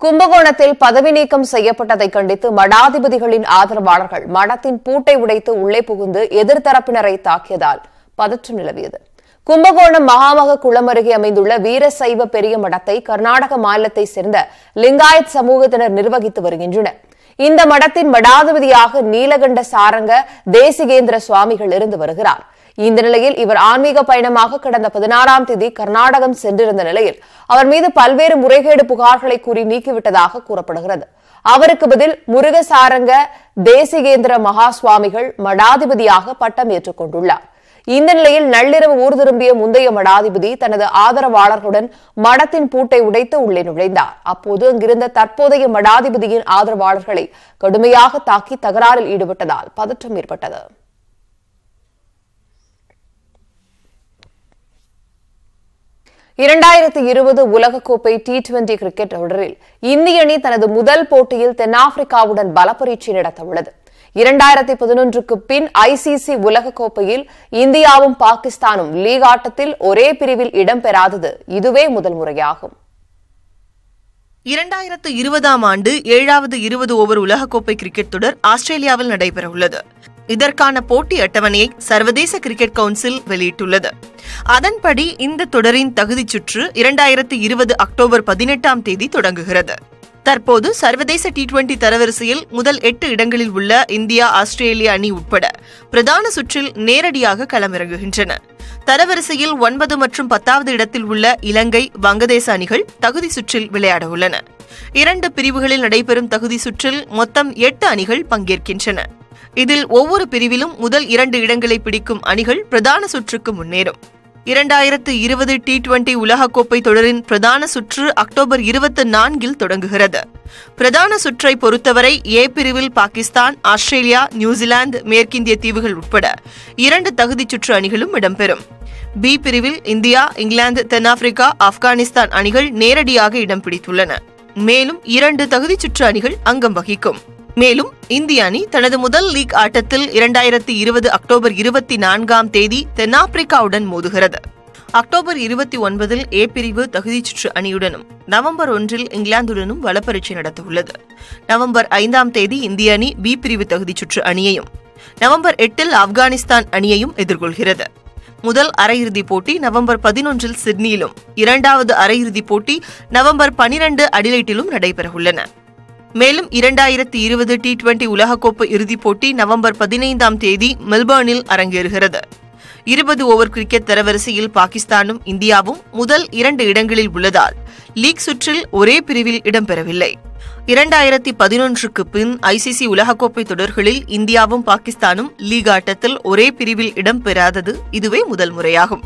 கும்பகோணத்தில் பதவி நீக்கம் செய்யப்பட்டதை கண்டித்து மடாதிபதிகளின் ஆதரவாளர்கள் மடத்தின் பூட்டை உடைத்து உள்ளே புகுந்து எதிர்த்தரப்பினரை தாக்கியதால் பதற்றம் நிலவியது. கும்பகோணம் மகாமக குளம் அருகே அமைந்துள்ள வீரசைவ பெரிய மடத்தை கர்நாடக மாநிலத்தைச் சேர்ந்த லிங்காயத் சமூகத்தினர் நிர்வகித்து வருகின்றனர். இந்த மடத்தின் மடாதிபதியாக நீலகண்ட சாரங்க தேசிகேந்திர சுவாமிகள் இருந்து வருகிறார். இந்த நிலையில் இவர் ஆன்மீக பயணமாக கடந்த பதினாறாம் தேதி கர்நாடகம் சென்றிருந்த நிலையில் அவர் மீது பல்வேறு முறைகேடு புகார்களை கூறி நீக்கிவிட்டதாக கூறப்படுகிறது. அவருக்கு பதில் முருகசாரங்க தேசிகேந்திர மகா சுவாமிகள் மடாதிபதியாக பட்டம் ஏற்றுக் கொண்டுள்ளார். இந்த நிலையில் நள்ளிரவு ஊர் திரும்பிய முந்தைய மடாதிபதி தனது ஆதரவாளர்களுடன் மடத்தின் பூட்டை உடைத்து உள்ளே நுழைந்தார். அப்போது அங்கிருந்த தற்போதைய மடாதிபதியின் ஆதரவாளர்களை கடுமையாக தாக்கி தகராறில் ஈடுபட்டதால் பதற்றம் ஏற்பட்டது. இரண்டாயிரத்தி இருபது உலகக்கோப்பை டி டுவெண்டி கிரிக்கெட் தொடரில் இந்திய அணி தனது முதல் போட்டியில் தென்னாப்பிரிக்காவுடன் பலப்பரீட்சை நடத்தவுள்ளது. இரண்டாயிரத்தி பதினொன்றுக்கு பின் ஐசிசி உலகக்கோப்பையில் இந்தியாவும் பாகிஸ்தானும் லீக் ஆட்டத்தில் ஒரே பிரிவில் இடம்பெறாதது இதுவே முதல் முறையாகும். இரண்டாயிரத்து இருபதாம் ஆண்டு ஏழாவது இருபது ஓவர் உலகக்கோப்பை கிரிக்கெட் தொடர் ஆஸ்திரேலியாவில் நடைபெறவுள்ளது. இதற்கான போட்டி அட்டவணையை சர்வதேச கிரிக்கெட் கவுன்சில் வெளியிட்டுள்ளது. அதன்படி இந்த தொடரின் தகுதிச் சுற்று இரண்டாயிரத்து இருபது அக்டோபர் பதினெட்டாம் தேதி தொடங்குகிறது. தற்போது சர்வதேச டி டுவெண்டி தரவரிசையில் முதல் எட்டு இடங்களில் உள்ள இந்தியா ஆஸ்திரேலிய அணி உட்பட பிரதான சுற்றில் நேரடியாக களமிறங்குகின்றன. தரவரிசையில் ஒன்பது மற்றும் பத்தாவது இடத்தில் உள்ள இலங்கை வங்கதேச அணிகள் தகுதி சுற்றில் விளையாட உள்ளன. இரண்டு பிரிவுகளில் நடைபெறும் தகுதி சுற்றில் மொத்தம் எட்டு அணிகள் பங்கேற்கின்றன. இதில் ஒவ்வொரு பிரிவிலும் முதல் இரண்டு இடங்களை பிடிக்கும் அணிகள் பிரதான சுற்றுக்கு முன்னேறும். இரண்டாயிரத்து இருபது டி டுவெண்டி உலகக்கோப்பை தொடரின் பிரதான சுற்று அக்டோபர் இருபத்தி நான்கில் தொடங்குகிறது. பிரதான சுற்றை பொறுத்தவரை ஏ பிரிவில் பாகிஸ்தான் ஆஸ்திரேலியா நியூசிலாந்து மேற்கிந்திய தீவுகள் உட்பட இரண்டு தகுதிச் சுற்று அணிகளும் இடம்பெறும். பி பிரிவில் இந்தியா இங்கிலாந்து தென்னாப்பிரிக்கா ஆப்கானிஸ்தான் அணிகள் நேரடியாக இடம் பிடித்துள்ளன. மேலும் இரண்டு தகுதிச் சுற்று அணிகள் அங்கம் வகிக்கும். மேலும் இந்திய அணி தனது முதல் லீக் ஆட்டத்தில் இரண்டாயிரத்தி இருபது அக்டோபர் இருபத்தி நான்காம் தேதி தென்னாப்பிரிக்காவுடன் மோதுகிறது. அக்டோபர் இருபத்தி ஒன்பதில் ஏ பிரிவு தகுதிச் சுற்று அணியுடனும் நவம்பர் ஒன்றில் இங்கிலாந்துடனும் வலப்பரீட்சை நடத்தவுள்ளது. நவம்பர் ஐந்தாம் தேதி இந்திய அணி பி பிரிவு தகுதிச் சுற்று அணியையும் நவம்பர் எட்டில் ஆப்கானிஸ்தான் அணியையும் எதிர்கொள்கிறது. முதல் அரையிறுதிப் போட்டி நவம்பர் பதினொன்றில் சிட்னியிலும் இரண்டாவது அரையிறுதிப் போட்டி நவம்பர் பனிரண்டு அடிலைட்டிலும் நடைபெறவுள்ளன. மேலும் இரண்டாயிரத்தி இருபது டி டுவெண்டி உலகக்கோப்பை இறுதிப் போட்டி நவம்பர் பதினைந்தாம் தேதி மெல்பர்னில் அரங்கேறுகிறது. இருபது ஓவர் கிரிக்கெட் தரவரிசையில் பாகிஸ்தானும் இந்தியாவும் முதல் இரண்டு இடங்களில் உள்ளதால் லீக் சுற்றில் ஒரே பிரிவில் இடம்பெறவில்லை. இரண்டாயிரத்தி பதினொன்றுக்கு பின் ஐசிசி உலகக்கோப்பை தொடர்களில் இந்தியாவும் பாகிஸ்தானும் லீக் ஆட்டத்தில் ஒரே பிரிவில் இடம்பெறாதது இதுவே முதல் முறையாகும்.